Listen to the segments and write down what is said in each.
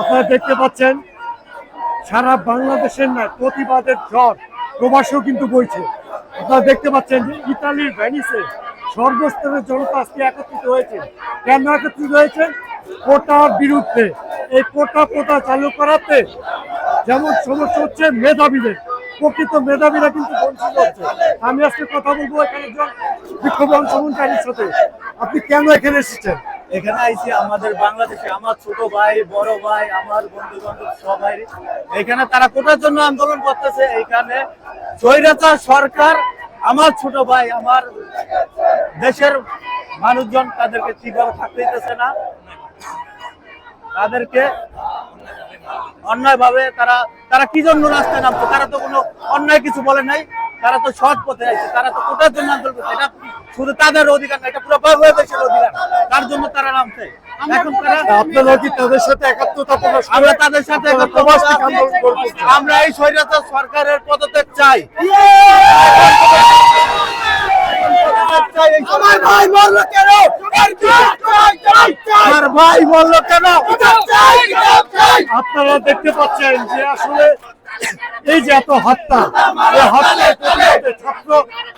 আপনারা দেখতে পাচ্ছেন, সারা বাংলাদেশের না প্রতিবাদের ঝড়, প্রবাসেও কিন্তু বইছে। আপনারা দেখতে পাচ্ছেন যে ইতালির ভ্যানিসে সর্বস্তরের জনতা আজকে একত্রিত হয়েছে। কেন একত্রিত হয়েছে? কোটার বিরুদ্ধে। এই কোটা কোটা চালু করাতে যেমন সমস্যা হচ্ছে মেধাবীদের, প্রকৃত মেধাবীরা কিন্তু বঞ্চিত হচ্ছে। আমি আজকে কথা বলব এখানে একজন বিক্ষোভ অংশগ্রহণকারীর সাথে। আপনি কেন এখানে এসেছেন? এখানে আইছি আমাদের বাংলাদেশে, আমার ছোট ভাই, বড় ভাই, আমার বন্ধু বান্ধব সবাই। এখানে তারা কোটার জন্য আন্দোলন করতেছে এখানে স্বৈরাচার সরকার, আমার ছোট ভাই, আমার দেশের মানুষজন তাদেরকে ঠিকভাবে থাকতে দিতেছে না। তাদেরকে অন্যায় ভাবে তারা তারা কি জন্য রাস্তায় নামছে? তারা তো কোনো অন্যায় কিছু বলে নাই, তারা তো সৎ পথে আছে তারা তো কোটার জন্য আন্দোলন করছে, এটা শুধু তাদের অধিকার না এটা পুরো বাংলাদেশের অধিকার। তার জন্য তারা নামছে? আপনারা কি তাদের সাথে একাত্মতা প্রকাশ আমরা তাদের সাথে এই স্বৈরাচার সরকারের পদত্যাগ চাই। আমার ভাই মরলো কেন? আমার ভাই বলল কেন? আপনারা দেখতে পাচ্ছেন যে আসলে এই যে এত হত্যা এই হত্যার প্রতিবাদে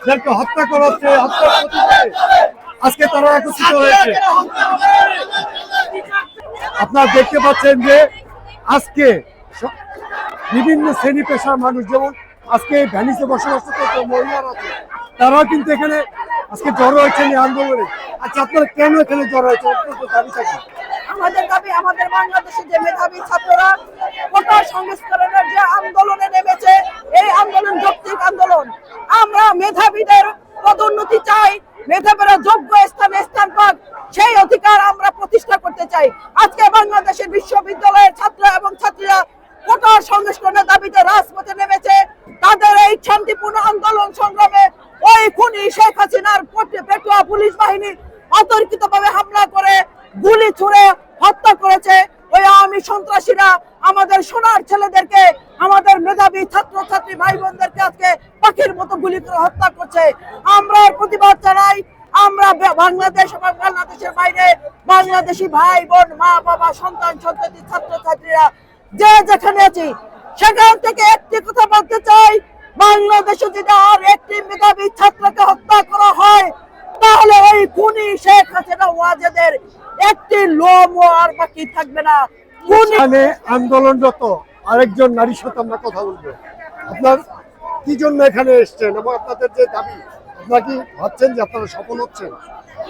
ছাত্রদেরকে হত্যা করা হচ্ছে, এই হত্যার আজকে তারা একত্রিত হয়েছে। আপনারা দেখতে পাচ্ছেন যে আজকে বিভিন্ন শ্রেণি পেশার মানুষ, যেমন আজকে ভ্যানিসে বসবাস করতে মহিলারা আছে, তারাও কিন্তু এখানে আজকে জড়ো হয়েছেন এই আন্দোলনে। আচ্ছা আপনারা কেন এখানে জড়ো হয়েছে? দাবি থাকে আমাদের দাবি, আমাদের বাংলাদেশে যে মেধাবী ছাত্ররা কোটা সংস্করণের যে আন্দোলনে নেমেছে, এই আন্দোলন যৌক্তিক আন্দোলন। আমরা মেধাবীদের পদোন্নতি চাই, মেধাবীরা যোগ্য স্থানে স্থান পাক, সেই অধিকার আমরা প্রতিষ্ঠা করতে চাই। আজকে বাংলাদেশের বিশ্ববিদ্যালয়ের ছাত্র এবং ছাত্রীরা কোটা সংস্করণের দাবিতে রাজপথে নেমেছে। তাদের এই শান্তিপূর্ণ আন্দোলন সংগ্রামে ওই খুনি শেখ হাসিনার পটে- পেটুয়া পুলিশ বাহিনী অতর্কিত ভাবে হামলা করে, গুলি ছুড়ে হত্যা করেছে। ওই আওয়ামী সন্ত্রাসীরা আমাদের সোনার ছেলেদেরকে, আমাদের মেধাবী ছাত্র ছাত্রী ভাই বোনদেরকে আজকে পাখির মতো গুলি করে হত্যা করছে। আমরা প্রতিবাদ জানাই, আমরা বাংলাদেশ এবং বাংলাদেশের বাইরে বাংলাদেশি ভাই বোন মা, বাবা, সন্তান, সন্ততি ছাত্র ছাত্রীরা যে যেখানে আছি, সেখান থেকে একটি কথা বলতে চাই, বাংলাদেশে যদি আর একটি মেধাবী ছাত্রকে হত্যা করা হয় তাহলে ওই খুনি শেখ হাসিনা ওয়াজেদের একটি লোম আর বাকি থাকবে না। খুনি এখানে আন্দোলনরত আরেকজন নারীর সাথে আমরা কথা বলব। আপনার কি জন্য এখানে এসছেন এবং আপনাদের যে দাবি আপনারা কি ভাবছেন যে আপনারা সফল হচ্ছেন?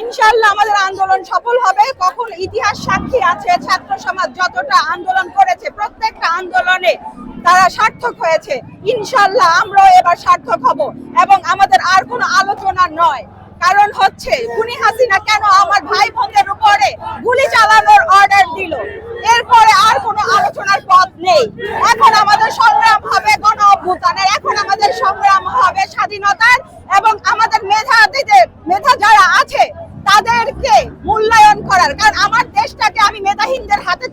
ইনশাল্লাহ আমাদের আন্দোলন সফল হবে। কখন ইতিহাস সাক্ষী আছে ছাত্র সমাজ যতটা আন্দোলন করেছে প্রত্যেকটা আন্দোলনে তারা সার্থক হয়েছে। ইনশাল্লাহ আমরাও এবার সার্থক হব এবং আমাদের আর কোনো আলোচনা নয়। কারণ হচ্ছে খুনি হাসিনা কেন আমার ভাই বোনদের উপরে গুলি চালানোর অর্ডার দিল? এরপরে আর কোনো আলোচনার পথ নেই। এখন আমাদের সংগ্রাম হবে গণ অভ্যুত্থানের, এখন আমাদের সংগ্রাম হবে স্বাধীনতার এবং আমাদের মেধাবীদের, মেধা যারা আছে, তাদেরকে মূল্যায়ন করার। কারণ আমার দেশটাকে আমি মেধাহীনদের হাতে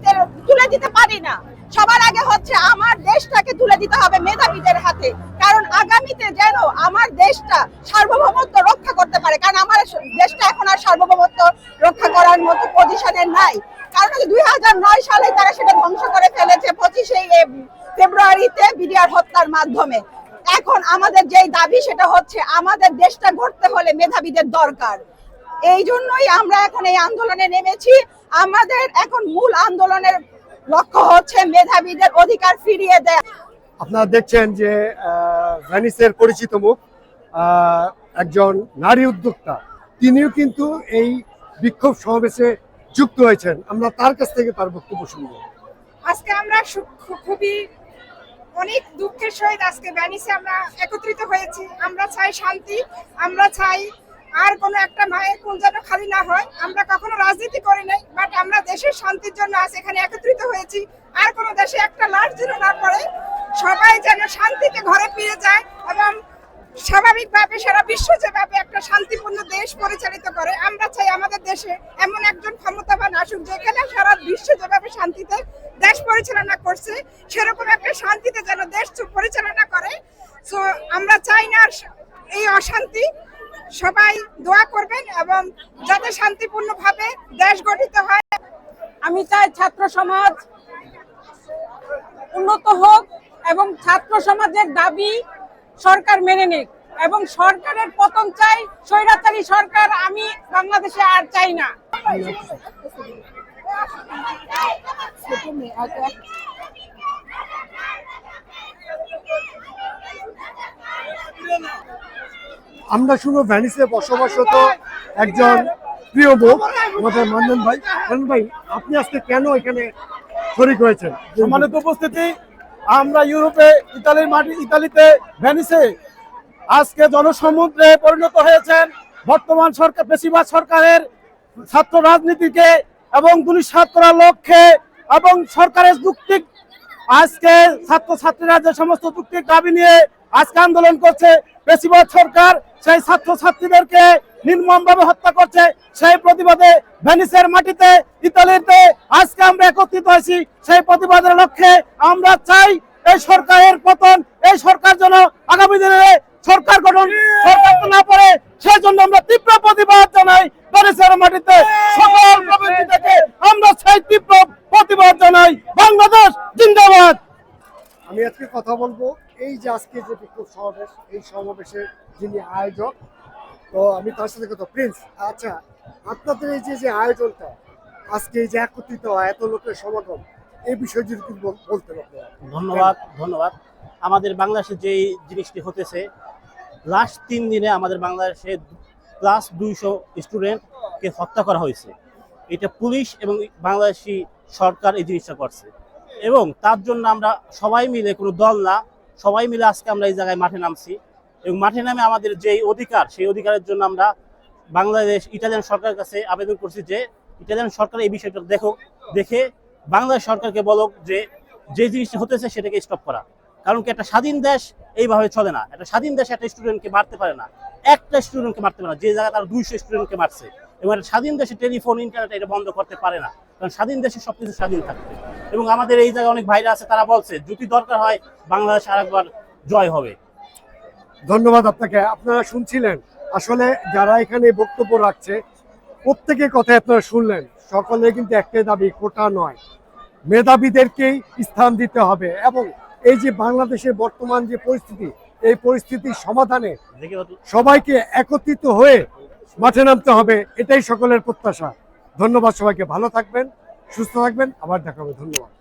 তুলে দিতে পারি না। সবার আগে হচ্ছে আমার দেশটাকে তুলে দিতে হবে মেধাবীদের হাতে। কারণ আগামীতে যেন আমার দেশটা সার্বভৌমত্ব রক্ষা করতে পারে কারণ আমার স- দেশটা এখন আর সার্বভৌমত্ব রক্ষা করার মতো পজিশনে নাই। কারণ দুই হাজার নয় সালে তারা সেটা ধ্বংস করে ফেলেছে পঁচিশে ফেব্রুয়ারিতে বিডিআর হত্যার মাধ্যমে। এখন আমাদের যেই দাবি সেটা হচ্ছে আমাদের দেশটা গড়তে হলে মেধাবীদের দরকার। এই জন্যই আমরা এখন এই আন্দোলনে নেমেছি। আমাদের এখন মূল আন্দোলনের লক্ষ্য হচ্ছে মেধাবীদের অধিকার ফিরিয়ে দেয়া। আপনারা দেখছেন যে ভ্যানিসের পরিচিত মুখ একজন নারী উদ্যোক্তা। তিনিও কিন্তু এই বিক্ষোভ সমাবেশে যুক্ত হয়েছেন। আমরা তার কাছ থেকে তার বক্তব্য শুনব। আজকে আমরা খুবই অনেক দুঃখের সহিত আজকে ভ্যানিসে আমরা একত্রিত হয়েছি। আমরা চাই শান্তি, আমরা চাই আর কোনো একটা মায়ের কোন যেন খালি না হয়। আমরা কখনো রাজনীতি করি নাই বাট আমরা দেশের শান্তির জন্য আজ এখানে একত্রিত হয়েছি। আর কোনো দেশে একটা লাশ যেন না পড়ে, সবাই যেন শান্তিতে ঘরে ফিরে যায় এবং স্বাভাবিকভাবে সারা বিশ্ব যেভাবে একটা শান্তিপূর্ণ দেশ পরিচালিত করে, আমরা চাই আমাদের দেশে এমন একজন ক্ষমতাবান আসুক যেখানে সারা বিশ্ব যেভাবে শান্তিতে দেশ পরিচালনা করছে, সেরকম একটা শান্তিতে যেন দেশ পরিচালনা করে। সো আমরা চাই না এই অশান্তি, সবাই দোয়া করবেন এবং যাতে শান্তিপূর্ণভাবে দেশ গঠিত হয়। আমি চাই ছাত্র সমাজ উন্নত হোক এবং ছাত্র সমাজের দাবি সরকার মেনে নিক। এবং সরকারের পতন চাই স্বৈরাচারী সরকার আমি বাংলাদেশে আর চাই না। আমরা শুনো ভ্যানিসে বসবাসরত একজন প্রিয় মুখ আমাদের মান্নান ভাই। মান্নান ভাই আপনি আজকে কেন এখানে শরিক হয়েছেন? সম্মানিত উপস্থিতি আমরা ইউরোপে, ইতালির মাটি, ইতালিতে ভ্যানিসে আজকে জনসমুদ্রে পরিণত হয়েছেন বর্তমান সরকার, বেশিরভাগ সরকারের ছাত্র রাজনীতিকে এবং দুলিশাত করার লক্ষ্যে এবং সরকারের যুক্তিক আজকে ছাত্র ছাত্রীরা যে সমস্ত যুক্তিক দাবি নিয়ে আজকে আন্দোলন করছে, বেশিরভাগ সরকার সেই ছাত্র ছাত্রীদেরকে নির্মমভাবে হত্যা করছে। সেই প্রতিবাদে ভেনিসের মাটিতে, ইতালিতে আজকে আমরা একত্রিত হয়েছি। সেই প্রতিবাদের লক্ষ্যে আমরা চাই এই সরকারের পতন, এই সরকার যেন আগামী দিনে সরকার গঠন, সরকার না পারে সেই জন্য আমরা তীব্র প্রতিবাদ জানাই ভেনিসের মাটিতে। সকল প্রবৃত্তি আমরা সেই তীব্র প্রতিবাদ জানাই বাংলাদেশ জিন্দাবাদ। আমি আজকে কথা বলব এই যে আজকে যে বিক্ষোভ সমাবেশ এই সমাবেশের যিনি আয়োজক তো আমি তার সাথে কথা প্রিন্স আচ্ছা আপনাদের এই যে যে আয়োজনটা আজকে এই যে একত্রিত এত লোকের সমাগম এই বিষয়ে যদি কিছু বল- বলতেন আপনারা। ধন্যবাদ ধন্যবাদ। আমাদের বাংলাদেশে যেই জিনিসটি হতেছে লাস্ট তিন দিনে আমাদের বাংলাদেশে প্লাস দুইশো স্টুডেন্টকে হত্যা করা হয়েছে। এটা পুলিশ এবং বাংলাদেশি সরকার এই জিনিসটা করছে। এবং তার জন্য আমরা সবাই মিলে, কোনো দল না, সবাই মিলে আজকে আমরা এই জায়গায় মাঠে নামছি। এবং মাঠে নামে আমাদের যেই অধিকার, সেই অধিকারের জন্য আমরা বাংলাদেশ, ইটালিয়ান সরকারের কাছে আবেদন করছি যে, ইটালিয়ান সরকার এই বিষয়টা দেখো, দেখে বাংলাদেশ সরকারকে বলক যে যে জিনিসটা হতেছে সেটাকে স্টপ করা। কারণ কি, একটা স্বাধীন দেশ এইভাবে চলে না। একটা স্বাধীন দেশ একটা স্টুডেন্টকে মারতে পারে না। একটা স্টুডেন্টকে মারতে পারে না। যে জায়গায় তারা দুইশো স্টুডেন্টকে মারছে। এবং একটা স্বাধীন দেশে টেলিফোন ইন্টারনেট এটা বন্ধ করতে পারে না। কারণ স্বাধীন দেশে সবকিছু স্বাধীন থাকবে। এবং আমাদের এই জায়গায় অনেক ভাইরা আছে তারা বলছে যদি দরকার হয় বাংলাদেশ আরেকবার জয় হবে। ধন্যবাদ আপনাকে। আপনারা শুনছিলেন। আসলে যারা এখানে বক্তব্য রাখছে প্রত্যেকের কথা আপনারা শুনলেন। সকলে কিন্তু একটাই দাবি কোটা নয়। মেধাবীদেরকেই স্থান দিতে হবে। এবং এই যে বাংলাদেশের বর্তমান যে পরিস্থিতি এই পরিস্থিতির সমাধানে সবাইকে একত্রিত হয়ে মাঠে নামতে হবে। এটাই সকলের প্রত্যাশা। ধন্যবাদ সবাইকে ভালো থাকবেন সুস্থ থাকবেন আবার দেখা হবে ধন্যবাদ।